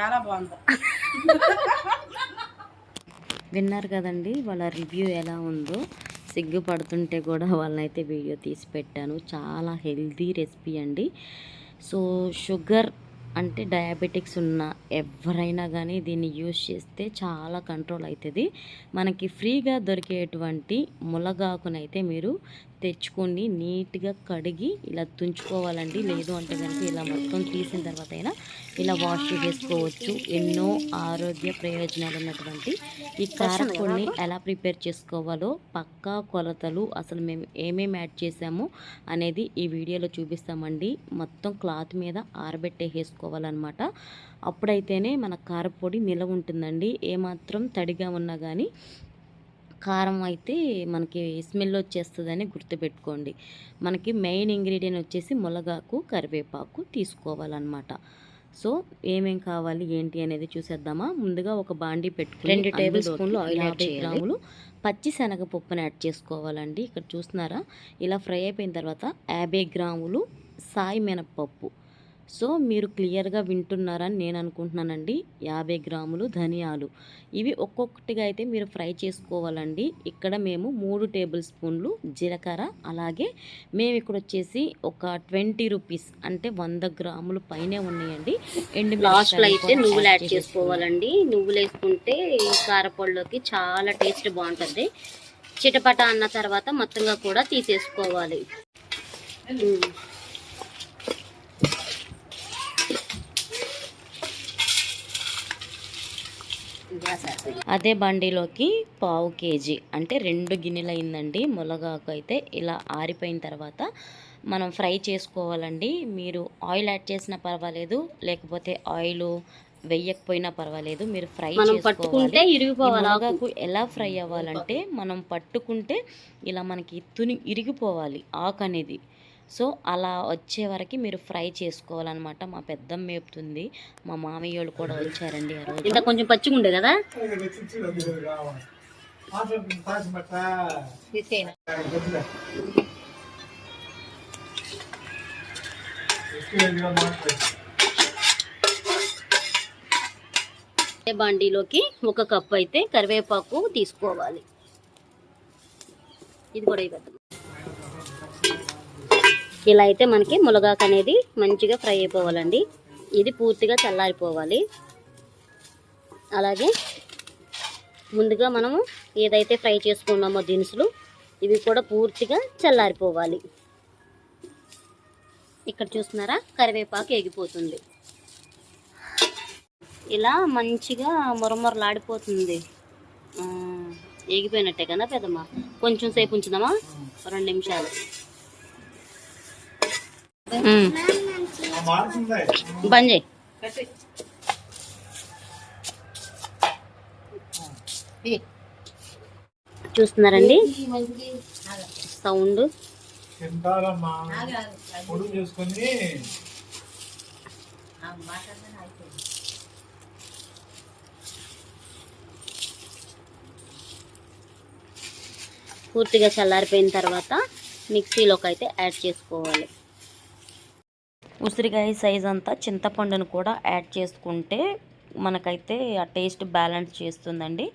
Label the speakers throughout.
Speaker 1: చాలా బాగుంది.
Speaker 2: విన్నారు కదండి వాళ్ళ రివ్యూ ఎలా ఉందో. సిగ్గుపడుతుంటే కూడా వాళ్ళనైతే వీడియో తీసి పెట్టాను. చాలా హెల్దీ రెసిపీ అండి. సో షుగర్ అంటే డయాబెటిక్స్ ఉన్న ఎవరైనా కానీ దీన్ని యూజ్ చేస్తే చాలా కంట్రోల్ అవుతుంది మనకి ఫ్రీగా దొరికేటువంటి ములగాకునైతే మీరు తెచ్చుకొని నీట్గా కడిగి ఇలా తుంచుకోవాలండి. లేదు అంటే కనుక ఇలా మొత్తం తీసిన తర్వాత అయినా ఇలా వాష్ చేసుకోవచ్చు. ఎన్నో ఆరోగ్య ప్రయోజనాలు ఉన్నటువంటి ఈ కారపొడిని ఎలా ప్రిపేర్ చేసుకోవాలో పక్కా కొలతలు అసలు మేము ఏమేమి యాడ్ చేసాము అనేది ఈ వీడియోలో చూపిస్తామండి. మొత్తం క్లాత్ మీద ఆరబెట్టేసుకో ఆరబెట్టేసుకోవాలన్నమాట అప్పుడైతేనే మన కారపొడి నిలవ ఉంటుందండి. ఏమాత్రం తడిగా ఉన్నా కానీ కారం అయితే మనకి స్మెల్ వచ్చేస్తుందని గుర్తుపెట్టుకోండి. మనకి మెయిన్ ఇంగ్రీడియంట్ వచ్చేసి ములగాకు కరివేపాకు తీసుకోవాలన్నమాట. సో ఏమేం కావాలి ఏంటి అనేది చూసేద్దామా? ముందుగా ఒక బాండీ పెట్టుకుని
Speaker 3: రెండు టేబుల్ స్పూన్లు ఆయిల్
Speaker 2: యాభై. గ్రాములు పచ్చి శనగపప్పుని యాడ్ చేసుకోవాలండి. ఇక్కడ చూస్తున్నారా? ఇలా ఫ్రై అయిపోయిన తర్వాత యాభై గ్రాములు సాయి మినప్పప్పు. సో మీరు క్లియర్గా వింటున్నారని నేను అనుకుంటున్నానండి. యాభై గ్రాములు ధనియాలు. ఇవి ఒక్కొక్కటిగా అయితే మీరు ఫ్రై చేసుకోవాలండి. ఇక్కడ మేము మూడు టేబుల్ స్పూన్లు జీలకర్ర అలాగే మేము ఇక్కడ వచ్చేసి ఒక ట్వంటీ రూపీస్ అంటే వంద గ్రాములు పైనే ఉన్నాయండి. ఎండు
Speaker 3: లాస్ట్లో
Speaker 2: మిరపకాయలు
Speaker 3: అయితే నువ్వులు యాడ్. చేసుకోవాలండి. నువ్వులు వేసుకుంటే ఈ కారపొడిలోకి చాలా టేస్ట్ బాగుంటుంది. చిటపట అన్న తర్వాత మొత్తంగా కూడా తీసేసుకోవాలి.
Speaker 2: అదే బండిలోకి పావు కేజీ అంటే రెండు గిన్నెలు అయిందండి ములగాకు అయితే ఇలా ఆరిపోయిన తర్వాత మనం ఫ్రై చేసుకోవాలండి. మీరు ఆయిల్ యాడ్ చేసినా పర్వాలేదు లేకపోతే ఆయిల్ వెయ్యకపోయినా పర్వాలేదు మీరు ఫ్రై
Speaker 3: పట్టుకుంటే
Speaker 2: ఈ
Speaker 3: ఇరిగిపోవాలి
Speaker 2: ఎలా ఫ్రై అవ్వాలంటే మనం పట్టుకుంటే ఇలా మనకి తుని ఇరిగిపోవాలి ఆకు అనేది సో అలా వచ్చే వరకు మీరు ఫ్రై చేసుకోవాలన్నమాట. మా పెద్దమ్మ మేపుతుంది మా మామయ్య వాళ్ళు కూడా వచ్చారండి ఆ రోజు.
Speaker 3: ఇంత కొంచెం పచ్చిగా ఉండే కదా? బాండీలోకి ఒక కప్పు అయితే కరివేపాకు తీసుకోవాలి. ఇది కూడా ఇవ్వద్దు ఇలా అయితే మనకి ములగాకు అనేది మంచిగా ఫ్రై అయిపోవాలండి. ఇది పూర్తిగా చల్లారిపోవాలి. అలాగే ముందుగా మనము ఏదైతే ఫ్రై చేసుకున్నామో దినుసులు ఇవి కూడా పూర్తిగా చల్లారిపోవాలి. ఇక్కడ చూస్తున్నారా? కరివేపాకు ఎగిపోతుంది. ఇలా మంచిగా మురమురలాడిపోతుంది. ఎగిపోయినట్టే కదా పెద్దమ్మ? కొంచెం సేపు ఉంచుదామా? రెండు నిమిషాలు. బంద్ చేయి. చూస్తున్నారండి? సౌండ్. పూర్తిగా చల్లారిపోయిన తర్వాత మిక్సీలోకి అయితే యాడ్ చేసుకోవాలి.
Speaker 2: ఉసిరికాయ సైజ్ అంతా చింతపండును కూడా యాడ్ చేసుకుంటే మనకైతే ఆ టేస్ట్ బ్యాలెన్స్ చేస్తుందండి.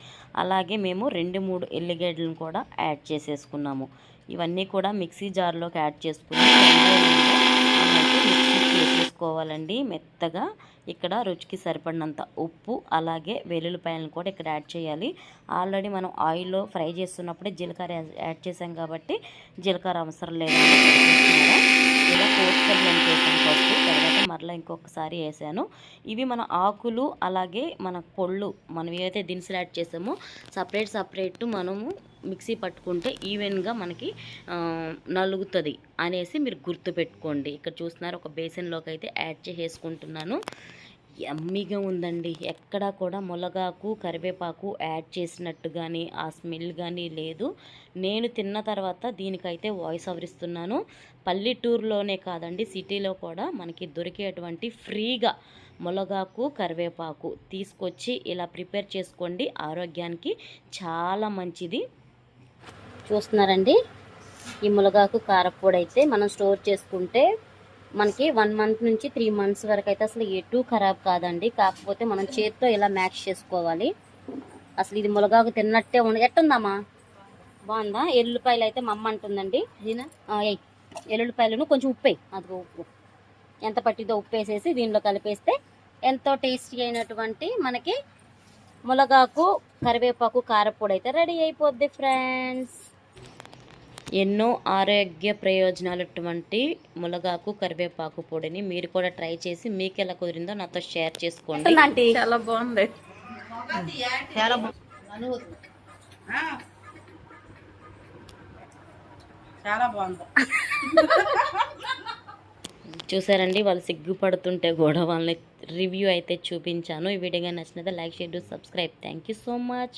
Speaker 2: అలాగే మేము రెండు మూడు ఎల్లిగడ్డలను కూడా యాడ్ చేసేసుకున్నాము. ఇవన్నీ కూడా మిక్సీ జార్లోకి యాడ్ చేసుకుని మనమైతే మిక్సీ మెత్తగా ఇక్కడ రుచికి సరిపడినంత ఉప్పు అలాగే వెల్లుల్లిపాయలను కూడా ఇక్కడ యాడ్ చేయాలి. ఆల్రెడీ మనం ఆయిల్లో ఫ్రై చేస్తున్నప్పుడే జీలకర్ర యాడ్ చేసాం కాబట్టి జీలకర్ర అవసరం లేదు ఇలా కోసుకొని చేసాను ఫస్ట్ తర్వాత మరలా ఇంకొకసారి వేసాను. ఇవి మన ఆకులు అలాగే మన పొళ్ళు మనం ఏవైతే దినుసులు యాడ్ చేసామో సపరేట్ సపరేట్ మనము మిక్సీ పట్టుకుంటే ఈవెన్గా మనకి నలుగుతుంది అనేసి మీరు గుర్తుపెట్టుకోండి. ఇక్కడ చూస్తున్నారు ఒక బేసిన్లోకి అయితే యాడ్ చేసేసుకుంటున్నాను. యమ్మీగా ఉందండి. ఎక్కడా కూడా ములగాకు కరివేపాకు యాడ్ చేసినట్టు కానీ ఆ స్మెల్ కానీ లేదు. నేను తిన్న తర్వాత దీనికైతే వాయిస్ అవరిస్తున్నాను పల్లెటూరులోనే కాదండి సిటీలో కూడా మనకి దొరికేటువంటి ఫ్రీగా ములగాకు కరివేపాకు తీసుకొచ్చి ఇలా ప్రిపేర్ చేసుకోండి. ఆరోగ్యానికి చాలా మంచిది.
Speaker 3: చూస్తున్నారండి? ఈ మునగాకు కారపొడి అయితే మనం స్టోర్ చేసుకుంటే మనకి వన్ మంత్ నుంచి త్రీ మంత్స్ వరకు అయితే అసలు ఎటు ఖరాబ్ కాదండి. కాకపోతే మనం చేత్తో ఇలా మ్యాక్స్ చేసుకోవాలి? అసలు ఇది ములగాకు తిన్నట్టే ఉండ ఎట్టుందమ్మా? బాగుందా? ఎల్లుల్లిపాయలు అయితే మా అమ్మ అంటుందండి. ఎల్లుల్లిపాయలను కొంచెం ఉప్పు అదిగో ఉప్పు. ఎంత పట్టిదో ఉప్పు వేసేసి దీనిలో కలిపేస్తే ఎంతో టేస్టీ అయినటువంటి మనకి ములగాకు కరివేపాకు కారపొడి అయితే రెడీ అయిపోద్ది ఫ్రెండ్స్
Speaker 2: ఎన్నో ఆరోగ్య ప్రయోజనాలటువంటి ములగాకు కరివేపాకు పొడిని మీరు కూడా ట్రై చేసి మీకు ఎలా కుదిరిందో నాతో షేర్ చేసుకోండి.
Speaker 1: చాలా బాగుంది. చాలా చాలా బాగుంది.
Speaker 2: చూసారండి వాళ్ళు సిగ్గుపడుతుంటే కూడా వాళ్ళని రివ్యూ అయితే చూపించాను. ఈ వీడియో నచ్చినది like share subscribe. Thank you so much